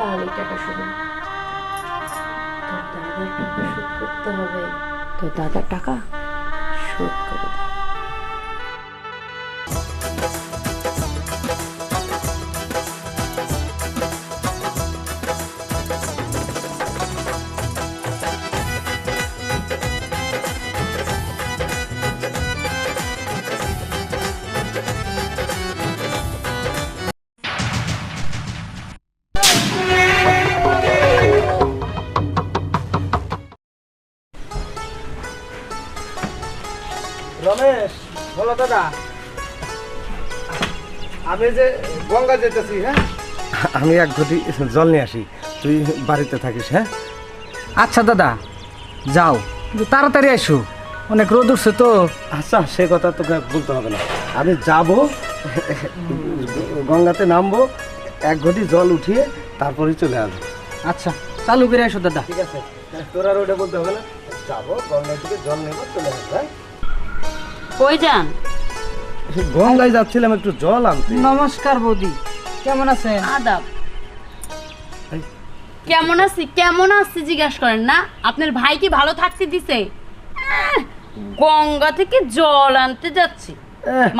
তাহলে টাকা শুরু তোর দাদার টাকা শোধ করতে হবে। তোর দাদার টাকা? শোধ করে দে। দাদা আমি যে গঙ্গা যেতেছি হ্যাঁ? আমি এক ঘটি জল নিয়ে আসি তুই বাড়িতে থাকিস হ্যাঁ? আচ্ছা দাদা যাও কিন্তু তাড়াতাড়ি আইসো অনেক রোদ উঠছে তো। আচ্ছা সে কথা তোকে বলতে হবে না। আমি যাব গঙ্গাতে নামবো এক ঘটি জল উঠিয়ে তারপরে চলে আসব। আচ্ছা চালু করে আইসো দাদা। ঠিক আছে তোর আর ওটা বলতে হবে না। যাব গঙ্গা থেকে জল নেব চলে আসব হ্যাঁ? কই যান? গঙ্গায় যাচ্ছিলাম একটু জল আনতে। নমস্কার বৌদি কেমন আছেন? আদাব। কেমন আছি? কেমন আছি জিজ্ঞাসা করেন না? আপনার ভাই কি ভালো থাকতে দিছে? গঙ্গা থেকে জল আনতে যাচ্ছি।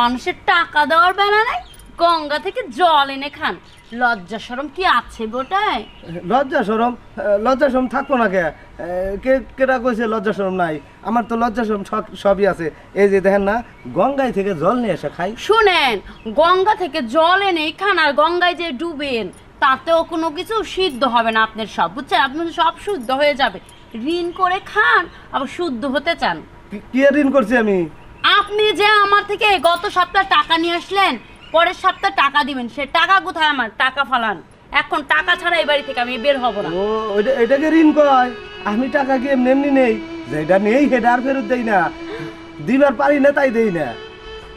মানুষের টাকা দেওয়ার বেলা নাই গঙ্গা থেকে জল এনে খান। লজ্জা সরম কি আছে গোটায়? লজ্জা সরম লজ্জা সরম থাকব না কে? কে কেটা কইছে লজ্জা সরম নাই? আমার তো লজ্জা সব- সবই আছে। এই যে দেখেন না গঙ্গায় থেকে জল নিয়ে এসে খাই। শুনেন গঙ্গা থেকে জল এনে খান আর গঙ্গায় যে ডুবেন তাতেও কোনো কিছু সিদ্ধ হবে না আপনার সব বুঝছেন? আপনার সব শুদ্ধ হয়ে যাবে। ঋণ করে খান আবার শুদ্ধ হতে চান। কি ঋণ করছি আমি? আপনি যে আমার থেকে গত সপ্তাহে টাকা নিয়ে আসলেন পরের সপ্তাহে টাকা দিবেন। সে টাকা কোথায় আমার? টাকা ফালান। এখন টাকা ছাড়া এই বাড়ি থেকে আমি বের হব না। ও ওইটা এটাকে ঋণ কয়? আমি টাকা কি এমনি এমনি নেই? যেটা নেই সেটা আর ফেরত দেই না। দিবার পারি না তাই দেই না।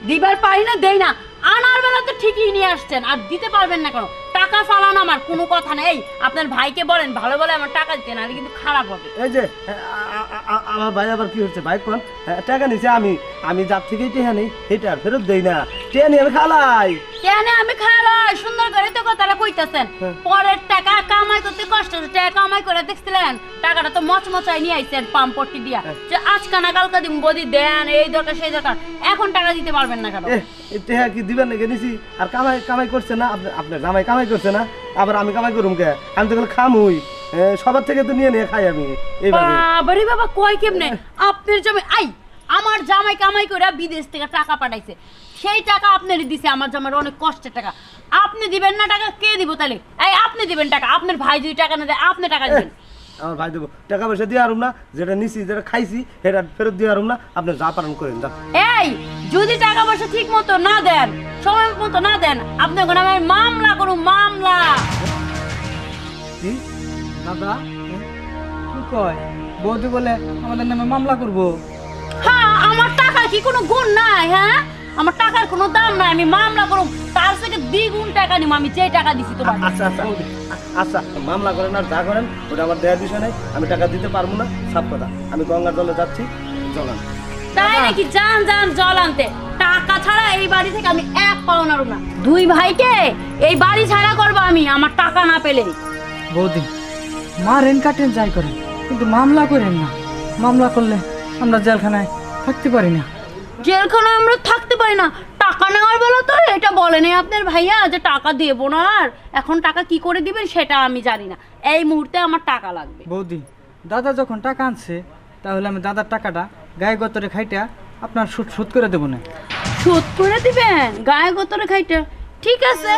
দিবার পারি না দেই না। আনার বেলা তো ঠিকই নিয়ে আসছেন আর দিতে পারবেন না কেন? টাকা ফালান আমার কোনো কথা নেই। আপনার ভাইকে বলেন ভালো বলে আমার টাকা দিতে না কিন্তু খারাপ হবে। এই যে আমার ভাই আবার কি হচ্ছে? ভাই কোন? টাকা নিছে আমি। আমি যার থেকেই টেহা নেই সেটা আর ফেরত দেই না। টেহা নিয়ে আমি খালাই। কেন আমি খারাপ সুন্দর করে তো কথাটা কইতাছেন। হ্যাঁ। পরের টাকা কামাই করতে কষ্ট টাকা কামাই করে দেখছিলেন টাকাটা তো মচমচাই নিয়ে আইছেন পাম্পটি দিয়া। হ্যাঁ। যে আজকা না কালকা দিন বদি দেন এই দরকার সেই দরকার। এখন টাকা দিতে পারবেন না কেন? এ, এই কি দিবেন নাকি? নিছি। আর কামাই কামাই করছে না? আপনি আপনার জামাই কামাই করছে না? আবার আমি কামাই করুম কে? আমি তো খামুই। সবার থেকে তো নিয়ে নিয়ে খাই আমি এইভাবে। বাবারে বাবা কয় কেমনে? আপনার জামাই আই আমার জামাই কামাই করে বিদেশ থেকে টাকা পাঠাইছে। সেই টাকা আপনারই দিছে আমার জামাইয়ের অনেক কষ্টের টাকা। আপনি দিবেন না টাকা কে দিব তাহলে এই আপনি দিবেন টাকা। আপনার ভাই যদি টাকা না দেয় আপনি টাকা দিবেন। আমার ভাই দেবো। টাকা পয়সা দিয়ে আরুম না যেটা নিছি যেটা খাইছি সেটা ফেরত দিয়ে আরুম না আপনি যা পারেন করেন যা এই যদি টাকা পয়সা ঠিক মতো না দেন সময় মতো না দেন আপনি ওখানে আমি মামলা করুন মামলা। কি? দাদা? কি কয়? বৌদি বলে আমাদের নামে মামলা করব। হ্যাঁ আমার টাকা কি কোনো গুণ নাই হ্যাঁ? আমার টাকার কোনো দাম নাই আমি মামলা করুম। তার থেকে দ্বিগুণ টাকা নিব আমি যে টাকা দিছি তোমার আচ্ছা আচ্ছা আচ্ছা মামলা করেন আর যা করেন ওটা আমার দেওয়ার বিষয় নেই আমি টাকা দিতে পারব না সব কথা। আমি গঙ্গার জলে যাচ্ছি চলান তাই নাকি? যান যান জল আনতে। টাকা ছাড়া এই বাড়ি থেকে আমি এক পাও নাড়ব না। দুই ভাইকে এই বাড়ি ছাড়া করব আমি আমার টাকা না পেলে। বৌদি মা রেন কাটেন যাই করেন কিন্তু মামলা করেন না। মামলা করলে আমরা জেলখানায় থাকতে পারি না। জেলখানে আমরা থাকতে পারি না। টাকা নেওয়ার বেলা তো এটা বলেনি আপনার ভাইয়া যে টাকা দেবো না আর। এখন টাকা কি করে দিবেন সেটা আমি জানি না। এই মুহূর্তে আমার টাকা লাগবে। বৌদি দাদা যখন টাকা আনছে তাহলে আমি দাদার টাকাটা গায়ে গতরে খাইটা আপনার সুদ সুদ করে দেবো না। শোধ করে দিবেন? গায়ে গতরে খাইতে ঠিক আছে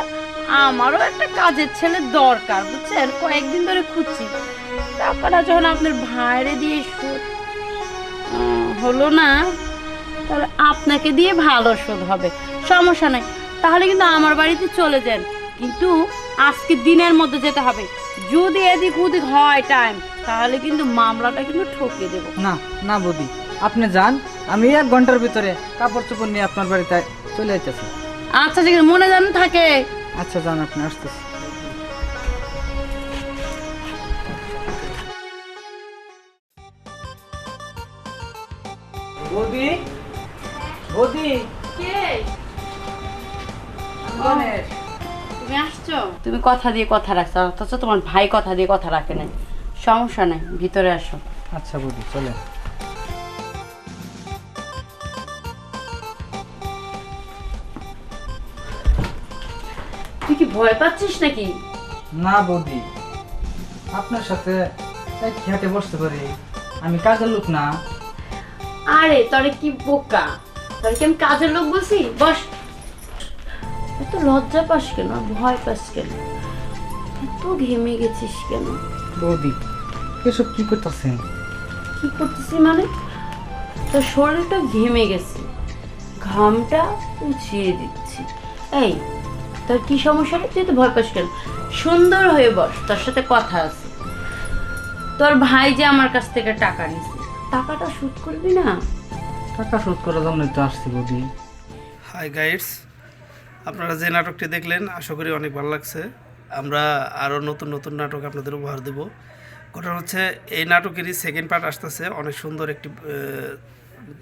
আমারও একটা কাজের ছেলে দরকার বুঝছেন? কয়েকদিন ধরে খুঁজছি। টাকাটা যখন আপনার ভাইরে দিয়ে উম, হলো না তাহলে আপনাকে দিয়ে ভালো শোধ হবে। সমস্যা নেই। তাহলে কিন্তু আমার বাড়িতে চলে যান। কিন্তু আজকে দিনের মধ্যে যেতে হবে। যদি এদিক ওদিক হয় টাইম তাহলে কিন্তু মামলাটা কিন্তু ঠকিয়ে দেবো। না না বৌদি। আপনি যান আমি এক ঘণ্টার ভিতরে কাপড় চোপড় নিয়ে আপনার বাড়িতে চলে যেতেছি আচ্ছা ঠিক আছে মনে জান থাকে। আচ্ছা যান আপনি আসতেছি। বৌদি? বৌদি। কে? গণেশ তুমি আসছো? তুমি কথা দিয়ে কথা রাখছো অথচ তোমার ভাই কথা দিয়ে কথা রাখে নাই। সমস্যা নেই ভিতরে আসো। আচ্ছা বৌদি চলে তুই কি ভয় পাচ্ছিস নাকি? না বৌদি আপনার সাথে এক বসতে পারি। আমি কাজের লোক না। আরে তোরে কি বোকা? তোরে কি আমি কাজের লোক বলছি? বস। এত লজ্জা পাস কেন? ভয় পাস কেন? এত ঘেমে গেছিস কেন? বৌদি এসব কি করতেছেন? কি করতেছি মানে? তোর শরীরটা ঘেমে গেছে। ঘামটা উছিয়ে দিচ্ছি। এই তোর কি সমস্যা তুই তো ভয় পাস কেন? সুন্দর হয়ে বস তোর সাথে কথা আছে। তোর ভাই যে আমার কাছ থেকে টাকা নিছে টাকাটা শুট করবি না? টাকা শোধ করার জন্যই তো আসছি বৌদি হাই গাইডস আপনারা যে নাটকটি দেখলেন, আশা করি অনেক ভালো লাগছে। আমরা আরও নতুন নতুন নাটক আপনাদের উপহার দেব। ঘটনা হচ্ছে, এই নাটকেরই সেকেন্ড পার্ট আসতেছে। অনেক সুন্দর একটি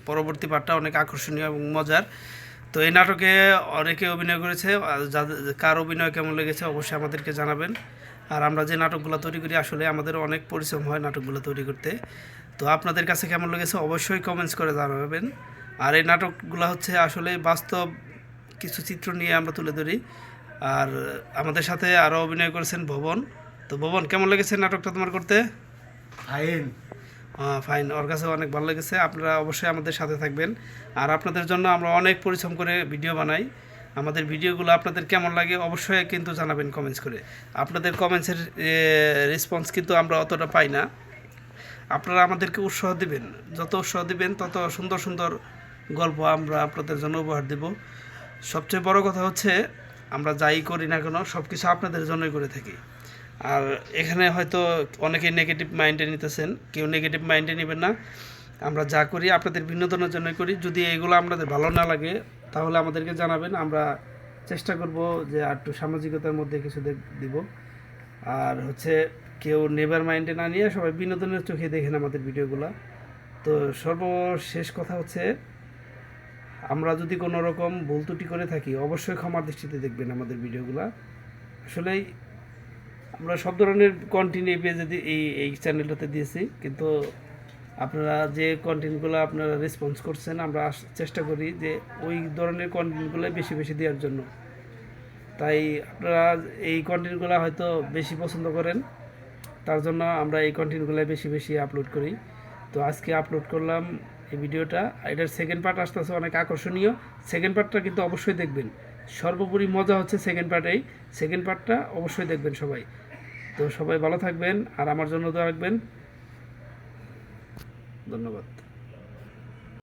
পরবর্তী পার্টটা অনেক আকর্ষণীয় এবং মজার। তো এই নাটকে অনেকে অভিনয় করেছে যাদের কার অভিনয় কেমন লেগেছে অবশ্যই আমাদেরকে জানাবেন। আর আমরা যে নাটকগুলো তৈরি করি, আসলে আমাদের অনেক পরিশ্রম হয় নাটকগুলো তৈরি করতে। তো আপনাদের কাছে কেমন লেগেছে অবশ্যই কমেন্টস করে জানাবেন। আর এই নাটকগুলো হচ্ছে আসলে বাস্তব কিছু চিত্র নিয়ে আমরা তুলে ধরি। আর আমাদের সাথে আরও অভিনয় করেছেন ভবন। তো ভবন কেমন লেগেছে নাটকটা তোমার করতে? আইন ফাইন ওর কাছে অনেক ভালো লেগেছে। আপনারা অবশ্যই আমাদের সাথে থাকবেন। আর আপনাদের জন্য আমরা অনেক পরিশ্রম করে ভিডিও বানাই। আমাদের ভিডিওগুলো আপনাদের কেমন লাগে অবশ্যই কিন্তু জানাবেন কমেন্টস করে। আপনাদের কমেন্টসের রেসপন্স কিন্তু আমরা অতটা পাই না। আপনারা আমাদেরকে উৎসাহ দিবেন। যত উৎসাহ দিবেন, তত সুন্দর সুন্দর গল্প আমরা আপনাদের জন্য উপহার দেব। সবচেয়ে বড় কথা হচ্ছে, আমরা যাই করি না কেন সব কিছু আপনাদের জন্যই করে থাকি। আর এখানে হয়তো অনেকেই নেগেটিভ মাইন্ডে নিতেছেন, কেউ নেগেটিভ মাইন্ডে নেবেন না। আমরা যা করি, আপনাদের বিনোদনের জন্য করি। যদি এগুলো আপনাদের ভালো না লাগে, তাহলে আমাদেরকে জানাবেন, আমরা চেষ্টা করব যে আর একটু সামাজিকতার মধ্যে কিছু দিব। আর হচ্ছে কেউ নেবার মাইন্ডে না নিয়ে সবাই বিনোদনের চোখে দেখেন আমাদের ভিডিওগুলো। তো সর্বশেষ কথা হচ্ছে, আমরা যদি কোনো রকম ভুল ত্রুটি করে থাকি, অবশ্যই ক্ষমার দৃষ্টিতে দেখবেন আমাদের ভিডিওগুলো। আসলেই আমরা সব ধরনের কন্টেন্ট এই পেজে দি- এই এই চ্যানেলটাতে দিয়েছি, কিন্তু আপনারা যে কন্টেন্টগুলো আপনারা রেসপন্স করছেন, আমরা চেষ্টা করি যে ওই ধরনের কন্টেন্টগুলো বেশি বেশি দেওয়ার জন্য। তাই আপনারা এই কন্টেন্টগুলো হয়তো বেশি পছন্দ করেন। তার জন্য আমরা এই কন্টেন্টগুলো বেশি বেশি আপলোড করি। তো আজকে আপলোড করলাম এই ভিডিওটা। এটার সেকেন্ড পার্ট আসতেছে অনেক আকর্ষণীয়। সেকেন্ড পার্টটা কিন্তু অবশ্যই দেখবেন। সর্বোপরি মজা হচ্ছে সেকেন্ড পার্টেই সেকেন্ড পার্টটা অবশ্যই দেখবেন সবাই। তো সবাই ভালো থাকবেন আর আমার জন্য তো রাখবেন। ধন্যবাদ।